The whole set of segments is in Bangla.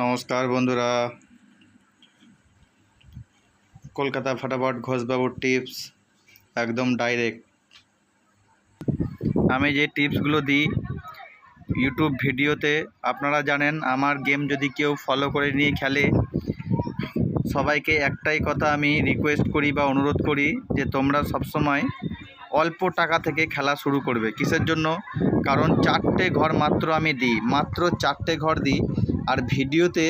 নমস্কার বন্ধুরা। কলকাতা ফাটাফাট ঘোষবাবুর টিপস, একদম ডাইরেক্ট আমি যে টিপসগুলো দিই ইউটিউব ভিডিওতে, আপনারা জানেন আমার গেম যদি কেউ ফলো করে নিয়ে খেলে, সবাইকে একটাই কথা আমি রিকোয়েস্ট করি বা অনুরোধ করি যে তোমরা সবসময় অল্প টাকা থেকে খেলা শুরু করবে। কিসের জন্য? কারণ চারটে ঘর মাত্র আমি দিই। মাত্র চারটে ঘর দিই। আর ভিডিওতে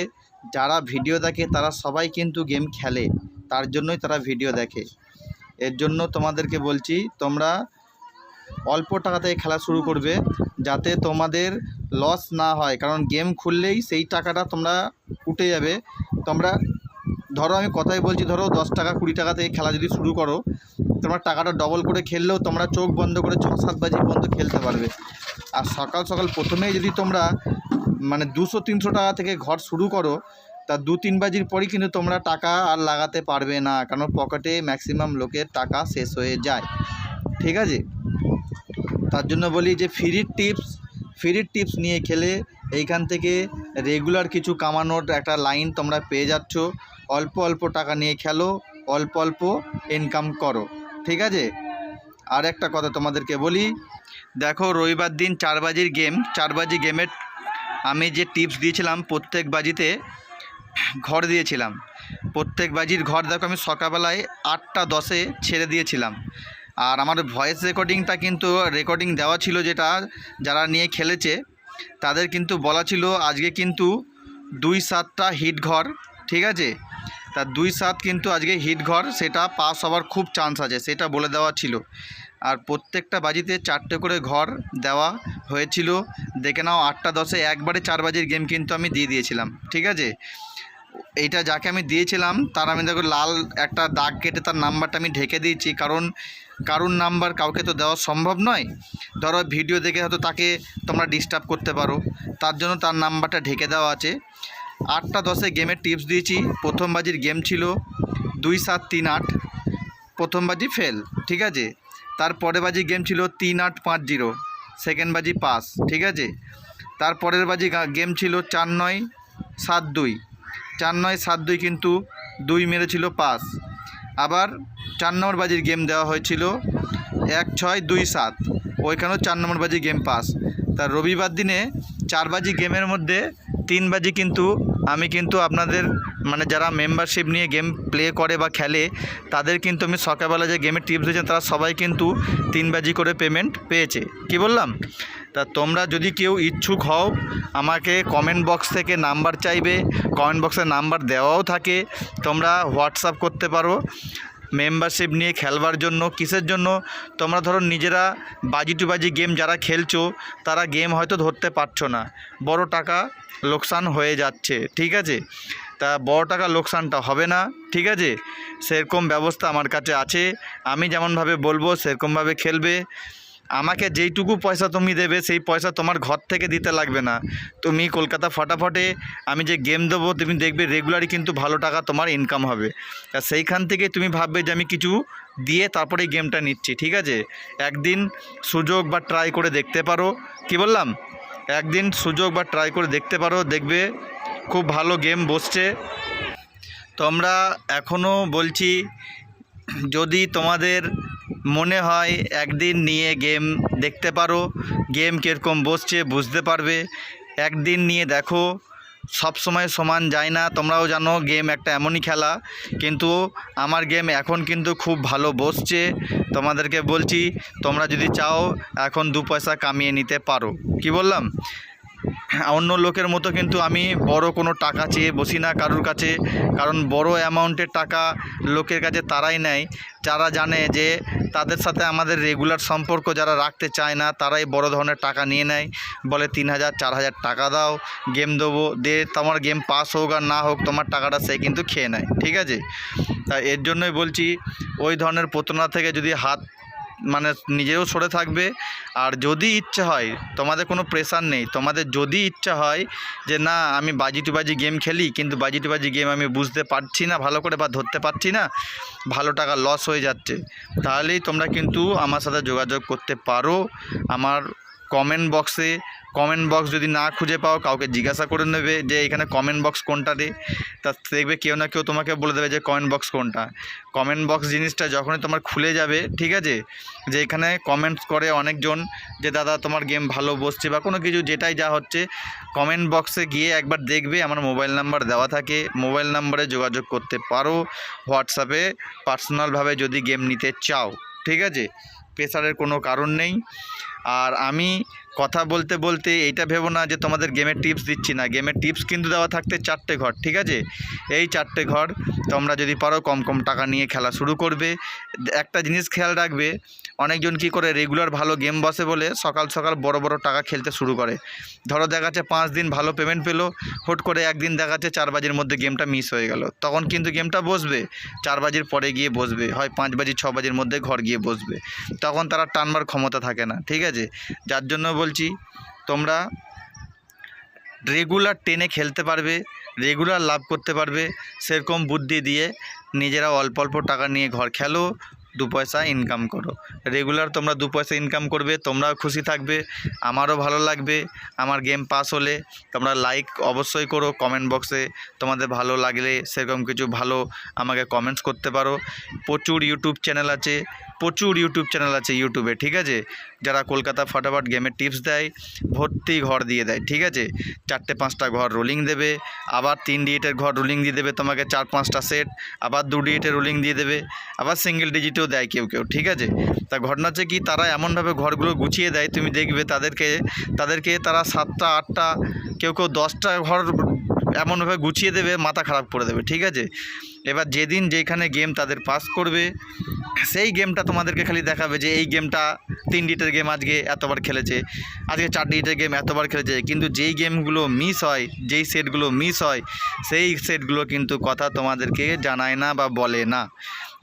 যারা ভিডিও দেখে, তারা সবাই কিন্তু গেম খেলে। তার জন্যই তারা ভিডিও দেখে। এর জন্য তোমাদেরকে বলছি, তোমরা অল্প টাকা থেকে খেলা শুরু করবে, যাতে তোমাদের লস না হয়। কারণ গেম খুললেই সেই টাকাটা তোমরা উঠে যাবে। তোমরা, ধরো আমি কথাই বলছি, ধরো দশ টাকা, কুড়ি টাকা থেকে খেলা যদি শুরু করো, তোমরা টাকাটা ডবল করে খেললেও তোমরা চোখ বন্ধ করে ছ সাত বাজি পর্যন্ত খেলতে পারবে। আর সকাল সকাল প্রথমেই যদি তোমরা মানে দুশো, তিনশো টাকা থেকে ঘর শুরু করো, তা দু, তিন বাজির পরই কিন্তু তোমরা টাকা আর লাগাতে পারবে না, কারণ পকেটে ম্যাক্সিমাম লোকের টাকা শেষ হয়ে যায়। ঠিক আছে? তার জন্য বলি যে ফ্রির টিপস ফ্রির টিপস নিয়ে খেলে এইখান থেকে রেগুলার কিছু কামানোর একটা লাইন তোমরা পেয়ে যাচ্ছ। অল্প অল্প টাকা নিয়ে খেলো, অল্প অল্প ইনকাম করো। ঠিক আছে? আর একটা কথা তোমাদেরকে বলি, দেখো রবিবার দিন চার বাজির গেম চার বাজি গেমের আমি যে টিপস দিয়েছিলাম প্রত্যেক বাজিতে, ঘর দিয়েছিলাম। প্রত্যেক বাজির ঘর দেখো আমি সকালবেলায় আটটা দশে ছেড়ে দিয়েছিলাম। আর আমার ভয়েস রেকর্ডিংটা কিন্তু রেকর্ডিং দেওয়া ছিল যেটা যারা নিয়ে খেলেছে, তাদের কিন্তু বলা ছিল আজকে কিন্তু দুই সাতটা হিট ঘর, ঠিক আছে? তা দুই সাত কিন্তু আজকে হিট ঘর, সেটা পাস হওয়ার খুব চান্স আছে, সেটা বলে দেওয়া ছিল। আর প্রত্যেকটা বাজিতে চারটে করে ঘর দেওয়া হয়েছিল। দেখে নাও, আটটা দশে একবারে চার বাজির গেম কিন্তু আমি দিয়ে দিয়েছিলাম, ঠিক আছে? এইটা যাকে আমি দিয়েছিলাম, তার আমি দেখো লাল একটা দাগ কেটে তার নাম্বারটা আমি ঢেকে দিয়েছি। কারণ, কারুর নাম্বার কাউকে তো দেওয়া সম্ভব নয়। ধরো ভিডিও দেখে হয়তো তাকে তোমরা ডিস্টার্ব করতে পারো। তার জন্য তার নাম্বারটা ঢেকে দেওয়া আছে। আটটা দশে গেমের টিপস দিয়েছি। প্রথম বাজির গেম ছিল দুই সাত তিন আট। প্রথম বাজি ফেল ঠিক আছে? তারপরে বাজি গেম ছিল তিন আট পাঁচ জিরো। সেকেন্ড বাজি পাস ঠিক আছে? তারপরের বাজি গা- গেম ছিল চার নয় সাত দুই। চার নয় সাত দুই কিন্তু দুই মেরেছিল পাস আবার চার নম্বর বাজির গেম দেওয়া হয়েছিল এক ছয় দুই সাত। ওইখানেও চার নম্বর বাজি গেম পাস তার রবিবার দিনে চার বাজি গেমের মধ্যে তিন বাজি কিন্তু আমি কিন্তু আপনাদের মানে যারা মেম্বারশিপ নিয়ে গেম প্লে করে বা খেলে, তাদের কিন্তু আমি সকালবেলা যে গেমের টিপস দিয়েছেন তারা সবাই কিন্তু তিন বাজি করে পেমেন্ট পেয়েছে। কি বললাম? তা তোমরা যদি কেউ ইচ্ছুক হও, আমাকে কমেন্ট বক্স থেকে নাম্বার চাইবে কমেন্ট বক্সে নাম্বার দেওয়াও থাকে, তোমরা হোয়াটসঅ্যাপ করতে পারো। মেম্বারশিপ নিয়ে খেলবার জন্য, কিসের জন্য? তোমরা ধরো নিজেরা বাজি টু বাজি গেম যারা খেলছো, তারা গেম হয়তো ধরতে পারছ না। বড় টাকা লোকসান হয়ে যাচ্ছে, ঠিক আছে? তা বড় টাকা লোকসানটা হবে না, ঠিক আছে? সেরকম ব্যবস্থা আমার কাছে আছে। আমি যেমনভাবে বলব, সেরকমভাবে খেলবে। আমাকে যেইটুকু পয়সা তুমি দেবে, সেই পয়সা তোমার ঘর থেকে দিতে লাগবে না। তুমি কলকাতা ফটাফটে আমি যে গেম দেবো, তুমি দেখবে রেগুলারই কিন্তু ভালো টাকা তোমার ইনকাম হবে। আর সেইখান থেকে তুমি ভাববে যে আমি কিছু দিয়ে তারপরে গেমটা নিচ্ছি, ঠিক আছে? একদিন সুযোগ বা ট্রাই করে দেখতে পারো। কি বললাম? একদিন সুযোগ বা ট্রাই করে দেখতে পারো, দেখবে খুব ভালো গেম বসছে। তোমরা এখনও বলছি, যদি তোমাদের মনে হয় একদিন নিয়ে গেম দেখতে পারো, গেম কীরকম বসছে বুঝতে পারবে। একদিন নিয়ে দেখো, সব সময় সমান যায় না, তোমরাও জানো গেম একটা এমনই খেলা। কিন্তু আমার গেম এখন কিন্তু খুব ভালো বসছে। তোমাদেরকে বলছি, তোমরা যদি চাও এখন দু পয়সা কামিয়ে নিতে পারো। কি বললাম? অন্য লোকের মতো কিন্তু আমি বড় কোনো টাকা চেয়ে বসি না কারোর কাছে। কারণ বড় অ্যামাউন্টের টাকা লোকের কাছে তারাই নেয়। যারা জানে যে তাদের সাথে আমাদের রেগুলার সম্পর্ক যারা রাখতে চায় না, তারাই বড় ধরনের টাকা নিয়ে নেয়। বলে, তিন হাজার, চার হাজার টাকা দাও গেম দেবো। দে, তোমার গেম পাস হোক আর না হোক, তোমার টাকাটা সে কিন্তু খেয়ে নেয়। ঠিক আছে? তা এর জন্যই বলছি, ওই ধরনের প্রতারণা থেকে যদি হাত মানে নিজেও সরে থাকবে। আর যদি ইচ্ছা হয়, তোমাদের কোনো প্রেশার নেই, তোমাদের যদি ইচ্ছা হয় যে, না, আমি বাজি টু বাজি গেম খেলি, কিন্তু বাজি টু বাজি গেম আমি বুঝতে পারছি না, ভালো করে বা ধরতে পারছি না, ভালো টাকা লস হয়ে যাচ্ছে। তাহলেই তোমরা কিন্তু আমার সাথে যোগাযোগ করতে পারো। আমার কমেন্ট বক্সে কমেন্ট বক্স যদি না খুঁজে পাও, কাউকে জিজ্ঞাসা করে নেবে যে এখানে কমেন্ট বক্স কোনটা রে? তা দেখবে কেউ না কেউ তোমাকে বলে দেবে যে কমেন্ট বক্স কোনটা। কমেন্ট বক্স জিনিসটা যখনই তোমার খুলে যাবে, ঠিক আছে? যে এখানে কমেন্টস করে অনেকজন যে, দাদা, তোমার গেম ভালো বসছে বা কোনো কিছু, যেটাই যা হচ্ছে কমেন্ট বক্সে গিয়ে একবার দেখবে আমার মোবাইল নাম্বার দেওয়া থাকে। মোবাইল নাম্বারে যোগাযোগ করতে পারো। হোয়াটসঅ্যাপে পার্সোনালভাবে যদি গেম নিতে চাও, ঠিক আছে? প্রেসারের কোনো কারণ নেই। আর আমি কথা বলতে বলতে এইটা ভেবো না যে তোমাদের গেমের টিপস দিচ্ছি না। গেমের টিপস কিন্তু দেওয়া থাকতে চারটে ঘর, ঠিক আছে? এই চারটে ঘর তোমরা যদি পারো কম কম টাকা নিয়ে খেলা শুরু করবে। একটা জিনিস খেয়াল রাখবে, অনেকজন কি করে রেগুলার ভালো গেম বসে বলে সকাল সকাল বড় বড় টাকা খেলতে শুরু করে। ধরো দেখা যাচ্ছে পাঁচ দিন ভালো পেমেন্ট পেল, হুট করে একদিন দেখা যাচ্ছে চার বাজির মধ্যে গেমটা মিস হয়ে গেল। তখন কিন্তু গেমটা বসবে, চার বাজির পরে গিয়ে বসবে, হয় পাঁচ বাজি, ছ বাজির মধ্যে ঘর গিয়ে বসবে। তখন তারা টানবার ক্ষমতা থাকে না, ঠিক আছে? যার জন্য বলছি, তোমরা রেগুলার টেনে খেলতে পারবে রেগুলার লাভ করতে পারবে, সেরকম বুদ্ধি দিয়ে নিজেরা অল্প অল্প টাকা নিয়ে ঘর খেলো, দু পয়সা ইনকাম করো। রেগুলার তোমরা দু পয়সা ইনকাম করবে, তোমরাও খুশি থাকবে, আমারও ভালো লাগবে, আমার গেম পাস হলে তোমরা লাইক অবশ্যই করো কমেন্ট বক্সে তোমাদের ভালো লাগলে সেরকম কিছু ভালো আমাকে কমেন্টস করতে পারো। প্রচুর ইউটিউব চ্যানেল আছে প্রচুর ইউটিউব চ্যানেল আছে ইউটিউবে ঠিক আছে? যারা কলকাতা ফটাফট গেমের টিপস দেয়, ভর্তি ঘর দিয়ে দেয়, ঠিক আছে? চারটে পাঁচটা ঘর রোলিং দেবে, আবার তিন ডিজিটের ঘর রোলিং দিয়ে দেবে তোমাকে চার পাঁচটা সেট আবার দু ডিজিটের রোলিং দিয়ে দেবে, আবার সিঙ্গেল ডিজিটেও দেয় কেউ কেউ, ঠিক আছে? তা ঘটনা হচ্ছে কি, তারা এমনভাবে ঘরগুলো গুছিয়ে দেয়, তুমি দেখবে তাদেরকে তাদেরকে তারা সাতটা, আটটা, কেউ কেউ দশটা ঘর এমনভাবে গুছিয়ে দেবে, মাথা খারাপ করে দেবে, ঠিক আছে? এবার যেদিন যেখানে গেম তাদের পাস করবে, সেই গেমটা তোমাদেরকে খালি দেখাবে যে এই গেমটা তিন ডিটের গেম আজকে এতবার খেলেছে, আজকে চার ডিটের গেম এতবার খেলেছে, কিন্তু যেই গেমগুলো মিস হয়, যেই সেটগুলো মিস হয়, সেই সেটগুলো কিন্তু কথা তোমাদেরকে জানায় না বা বলে না।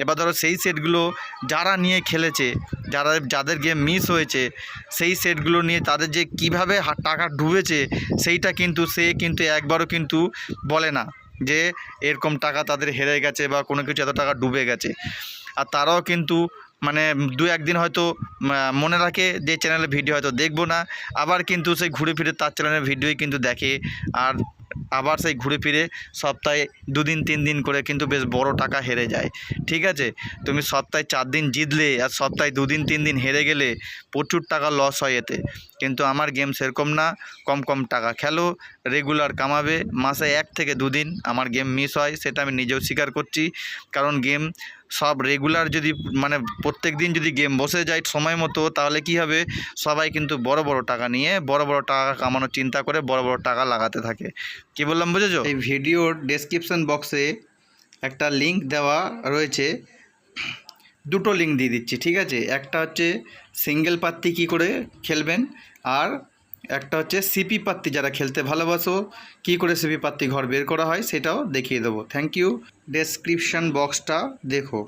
এবার ধরো সেই সেটগুলো যারা নিয়ে খেলেছে, যারা যাদের গেম মিস হয়েছে, সেই সেটগুলো নিয়ে তাদের যে কীভাবে টাকা ডুবেছে, সেইটা কিন্তু সে কিন্তু একবারও কিন্তু বলে না যে এরকম টাকা তাদের হেরে গেছে বা কোনো কিছু এত টাকা ডুবে গেছে। আর তারাও কিন্তু মানে দু একদিন হয়তো মনে রাখে যে চ্যানেলে ভিডিও হয়তো দেখব না, আবার কিন্তু সেই ঘুরে ফিরে তার চ্যানেলের ভিডিওই কিন্তু দেখে। আর আবার সেই ঘুরে ফিরে সপ্তাহে দুদিন তিন দিন করে কিন্তু বেশ বড় টাকা হেরে যায়। ঠিক আছে? তুমি সপ্তাহে চার দিন জিতলে আর সপ্তাহে দুদিন তিন দিন হেরে গেলে প্রচুর টাকা লস হয় এতে। কিন্তু আমার গেম সেরকম না, কম কম টাকা। খেলো রেগুলার কামাবে। মাসে এক থেকে দুদিন আমার গেম মিস হয়, সেটা আমি নিজেও স্বীকার করছি। কারণ গেম সব রেগুলার যদি মানে প্রত্যেক দিন যদি গেম বসে যায় সময় মতো, তাহলে কি হবে? সবাই কিন্তু বড় বড় টাকা নিয়ে, বড় বড় টাকা কামানোর চিন্তা করে বড় বড় টাকা লাগাতে থাকে। কি বললাম, বুঝেছ? এই ভিডিওর ডেসক্রিপশন বক্সে একটা লিংক দেওয়া রয়েছে। দুটো লিঙ্ক দিয়ে দিচ্ছি, ঠিক আছে? একটা হচ্ছে সিঙ্গেল পাত্তি কী করে খেলবেন, আর একটা হচ্ছে সিপি পাত্তি, যারা খেলতে ভালোবাসো, কি করে সিপি পাত্তি ঘর বের করা হয় সেটাও দেখিয়ে দেবো। থ্যাংক ইউ ডেসক্রিপশান বক্সটা দেখো।